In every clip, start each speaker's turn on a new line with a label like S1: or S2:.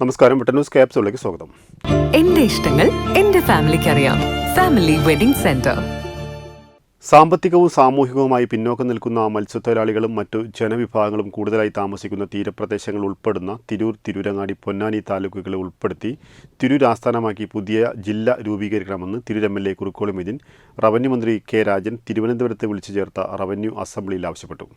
S1: നമസ്കാരം. ന്യൂസ് ക്യാപ്സിലേക്ക് സ്വാഗതം.
S2: എന്റെ ഇഷ്ടങ്ങൾ എന്റെ ഫാമിലിക്ക് അറിയാം. Family wedding centre.
S1: സാമ്പത്തികവും സാമൂഹികവുമായി പിന്നോക്കം നിൽക്കുന്ന മത്സ്യത്തൊഴിലാളികളും മറ്റു ജനവിഭാഗങ്ങളും കൂടുതലായി താമസിക്കുന്ന തീരപ്രദേശങ്ങൾ ഉൾപ്പെടുന്ന തിരൂർ തിരൂരങ്ങാടി പൊന്നാനി താലൂക്കുകളെ ഉൾപ്പെടുത്തി തിരൂർ ആസ്ഥാനമാക്കി പുതിയ ജില്ല രൂപീകരിക്കണമെന്ന് Tirur M L A Kurukkoli Moideen revenue മന്ത്രി കെ രാജൻ തിരുവനന്തപുരത്ത് വിളിച്ചു ചേർത്ത റവന്യൂ അസംബ്ലിയിൽ ആവശ്യപ്പെട്ടു.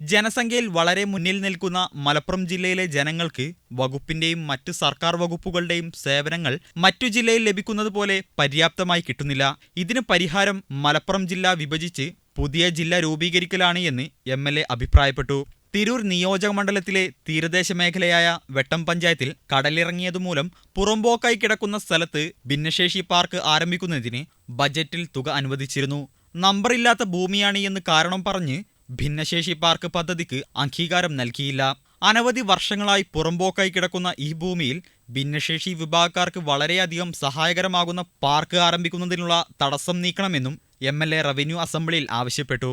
S3: ജനസംഖ്യയിൽ വളരെ മുന്നിൽ നിൽക്കുന്ന മലപ്പുറം ജില്ലയിലെ ജനങ്ങൾക്ക് വകുപ്പിന്റെയും മറ്റു സർക്കാർ വകുപ്പുകളുടെയും സേവനങ്ങൾ മറ്റു ജില്ലയിൽ ലഭിക്കുന്നത് പോലെ പര്യാപ്തമായി കിട്ടുന്നില്ല. ഇതിന് പരിഹാരം മലപ്പുറം ജില്ല വിഭജിച്ച് പുതിയ ജില്ല രൂപീകരിക്കലാണ് എന്ന് എം എൽ എ അഭിപ്രായപ്പെട്ടു. തിരൂർ നിയോജക മണ്ഡലത്തിലെ തീരദേശ മേഖലയായ വെട്ടം പഞ്ചായത്തിൽ കടലിറങ്ങിയതുമൂലം പുറമ്പോക്കായി കിടക്കുന്ന സ്ഥലത്ത് ഭിന്നശേഷി പാർക്ക് ആരംഭിക്കുന്നതിന് ബജറ്റിൽ തുക അനുവദിച്ചിരുന്നു. നമ്പറില്ലാത്ത ഭൂമിയാണ് എന്ന് കാരണം പറഞ്ഞ് ഭിന്നശേഷി പാർക്ക് പദ്ധതിക്ക് അംഗീകാരം നൽകിയില്ല. അനവധി വർഷങ്ങളായി പുറമ്പോക്കായി കിടക്കുന്ന ഈ ഭൂമിയിൽ ഭിന്നശേഷി വിഭാഗക്കാർക്ക് വളരെയധികം സഹായകരമാകുന്ന പാർക്ക് ആരംഭിക്കുന്നതിനുള്ള തടസ്സം നീക്കണമെന്നും എം എൽ എ റവന്യൂ അസംബ്ലിയിൽ ആവശ്യപ്പെട്ടു.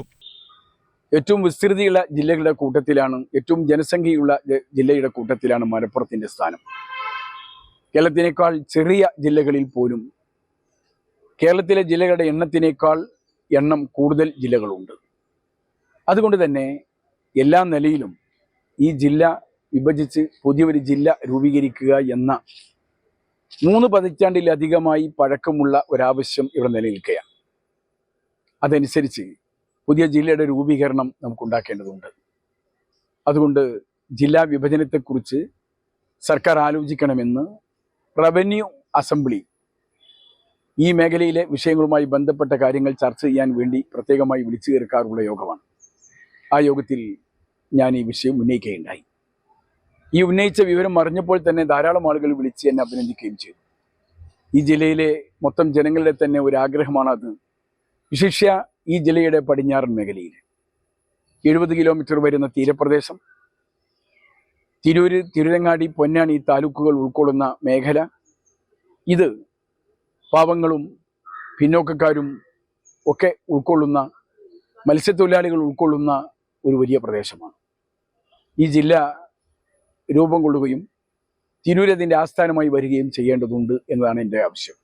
S4: ഏറ്റവും വിസ്തൃതിയുള്ള ജില്ലകളുടെ കൂട്ടത്തിലാണ് ഏറ്റവും ജനസംഖ്യയുള്ള ജില്ലയുടെ കൂട്ടത്തിലാണ് മലപ്പുറത്തിന്റെ സ്ഥാനം. കേരളത്തിനേക്കാൾ ചെറിയ ജില്ലകളിൽ പോലും കേരളത്തിലെ ജില്ലകളുടെ എണ്ണത്തിനേക്കാൾ എണ്ണം കൂടുതൽ ജില്ലകളുണ്ട്. അതുകൊണ്ട് തന്നെ എല്ലാ നിലയിലും ഈ ജില്ല വിഭജിച്ച് പുതിയൊരു ജില്ല രൂപീകരിക്കുക എന്ന മൂന്ന് പതിറ്റാണ്ടിലധികമായി പഴക്കമുള്ള ഒരാവശ്യം ഇവിടെ നിലനിൽക്കുകയാണ്. അതനുസരിച്ച് പുതിയ ജില്ലയുടെ രൂപീകരണം നമുക്കുണ്ടാക്കേണ്ടതുണ്ട്. അതുകൊണ്ട് ജില്ലാ വിഭജനത്തെക്കുറിച്ച് സർക്കാർ ആലോചിക്കണമെന്ന് റവന്യൂ അസംബ്ലി ഈ മേഖലയിലെ വിഷയങ്ങളുമായി ബന്ധപ്പെട്ട കാര്യങ്ങൾ ചർച്ച ചെയ്യാൻ വേണ്ടി പ്രത്യേകമായി വിളിച്ചു ചേർക്കാറുള്ള യോഗമാണ്. ആ യോഗത്തിൽ ഞാൻ ഈ വിഷയം ഉന്നയിക്കുകയുണ്ടായി. ഈ ഉന്നയിച്ച വിവരം അറിഞ്ഞപ്പോൾ തന്നെ ധാരാളം ആളുകൾ വിളിച്ച് എന്നെ അഭിനന്ദിക്കുകയും ചെയ്തു. ഈ ജില്ലയിലെ മൊത്തം ജനങ്ങളുടെ തന്നെ ഒരു ആഗ്രഹമാണ് അത്. വിശിഷ്യ ഈ ജില്ലയുടെ പടിഞ്ഞാറൻ മേഖലയിൽ എഴുപത് കിലോമീറ്റർ വരുന്ന തീരപ്രദേശം. തിരൂര് തിരുരങ്ങാടി പൊന്നാനി താലൂക്കുകൾ ഉൾക്കൊള്ളുന്ന മേഖല. ഇത് പാവങ്ങളും പിന്നോക്കക്കാരും ഒക്കെ ഉൾക്കൊള്ളുന്ന മത്സ്യത്തൊഴിലാളികൾ ഉൾക്കൊള്ളുന്ന ഒരു വലിയ പ്രദേശമാണ്. ഈ ജില്ല രൂപം കൊള്ളുകയും തിരൂരതിന്റെ ആസ്ഥാനമായി വരികയും ചെയ്യേണ്ടതുണ്ട് എന്നതാണ് എന്റെ ആവശ്യം.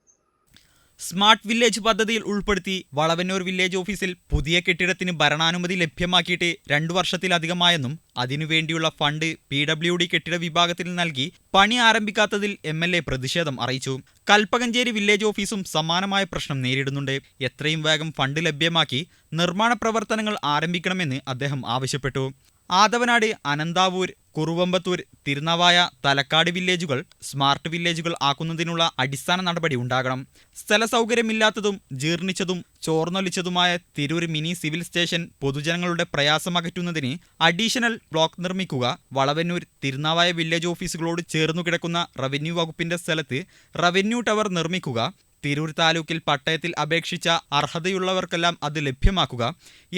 S3: സ്മാർട്ട് വില്ലേജ് പദ്ധതിയിൽ ഉൾപ്പെടുത്തി വളവന്നൂർ വില്ലേജ് ഓഫീസിൽ പുതിയ കെട്ടിടത്തിന് ഭരണാനുമതി ലഭ്യമാക്കിയിട്ട് രണ്ടു വർഷത്തിലധികമായെന്നും അതിനുവേണ്ടിയുള്ള ഫണ്ട് പി ഡബ്ല്യു ഡി കെട്ടിട വിഭാഗത്തിൽ നൽകി പണി ആരംഭിക്കാത്തതിൽ എം എൽ എ പ്രതിഷേധം അറിയിച്ചു. കൽപ്പകഞ്ചേരി വില്ലേജ് ഓഫീസും സമാനമായ പ്രശ്നം നേരിടുന്നുണ്ട്. എത്രയും വേഗം ഫണ്ട് ലഭ്യമാക്കി നിർമ്മാണ പ്രവർത്തനങ്ങൾ ആരംഭിക്കണമെന്ന് അദ്ദേഹം ആവശ്യപ്പെട്ടു. ആദവനാട് അനന്താവൂർ കുറുവമ്പത്തൂർ തിരുനാവായ തലക്കാട് വില്ലേജുകൾ സ്മാർട്ട് വില്ലേജുകൾ ആക്കുന്നതിനുള്ള അടിസ്ഥാന നടപടി ഉണ്ടാകണം. സ്ഥലസൗകര്യമില്ലാത്തതും ജീർണിച്ചതും ചോർന്നൊലിച്ചതുമായ തിരൂർ മിനി സിവിൽ സ്റ്റേഷൻ പൊതുജനങ്ങളുടെ പ്രയാസമകറ്റുന്നതിന് അഡീഷണൽ ബ്ലോക്ക് നിർമ്മിക്കുക വളവന്നൂർ തിരുനാവായ വില്ലേജ് ഓഫീസുകളോട് ചേർന്നു കിടക്കുന്ന റവന്യൂ വകുപ്പിന്റെ സ്ഥലത്ത് റവന്യൂ ടവർ നിർമ്മിക്കുക തിരൂർ താലൂക്കിൽ പട്ടയത്തിൽ അപേക്ഷിച്ച അർഹതയുള്ളവർക്കെല്ലാം അത് ലഭ്യമാക്കുക.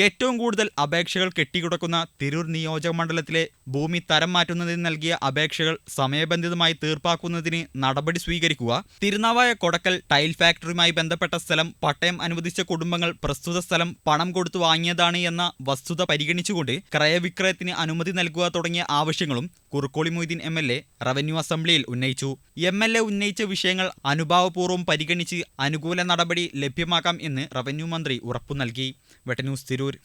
S3: ഏറ്റവും കൂടുതൽ അപേക്ഷകൾ കെട്ടിക്കിടക്കുന്ന തിരൂർ നിയോജക മണ്ഡലത്തിലെ ഭൂമി തരം മാറ്റുന്നതിന് നൽകിയ അപേക്ഷകൾ സമയബന്ധിതമായി തീർപ്പാക്കുന്നതിന് നടപടി സ്വീകരിക്കുക. തിരുനാവായ കൊടക്കൽ ടൈൽ ഫാക്ടറിയുമായി ബന്ധപ്പെട്ട സ്ഥലം പട്ടയം അനുവദിച്ച കുടുംബങ്ങൾ പ്രസ്തുത സ്ഥലം പണം കൊടുത്തു വാങ്ങിയതാണ് എന്ന വസ്തുത പരിഗണിച്ചുകൊണ്ട് ക്രയവിക്രയത്തിന് അനുമതി നൽകുക തുടങ്ങിയ ആവശ്യങ്ങളും Kurukkoli Moideen M L A revenue അസംബ്ലിയിൽ ഉന്നയിച്ചു. എം എൽ എ ഉന്നയിച്ച വിഷയങ്ങൾ അനുഭാവപൂർവം പരിഗണിച്ച് അനുകൂല നടപടി ലഭ്യമാക്കാം എന്ന് റവന്യൂ മന്ത്രി ഉറപ്പു നൽകി. വെട്ടന്യൂസ് തിരൂർ.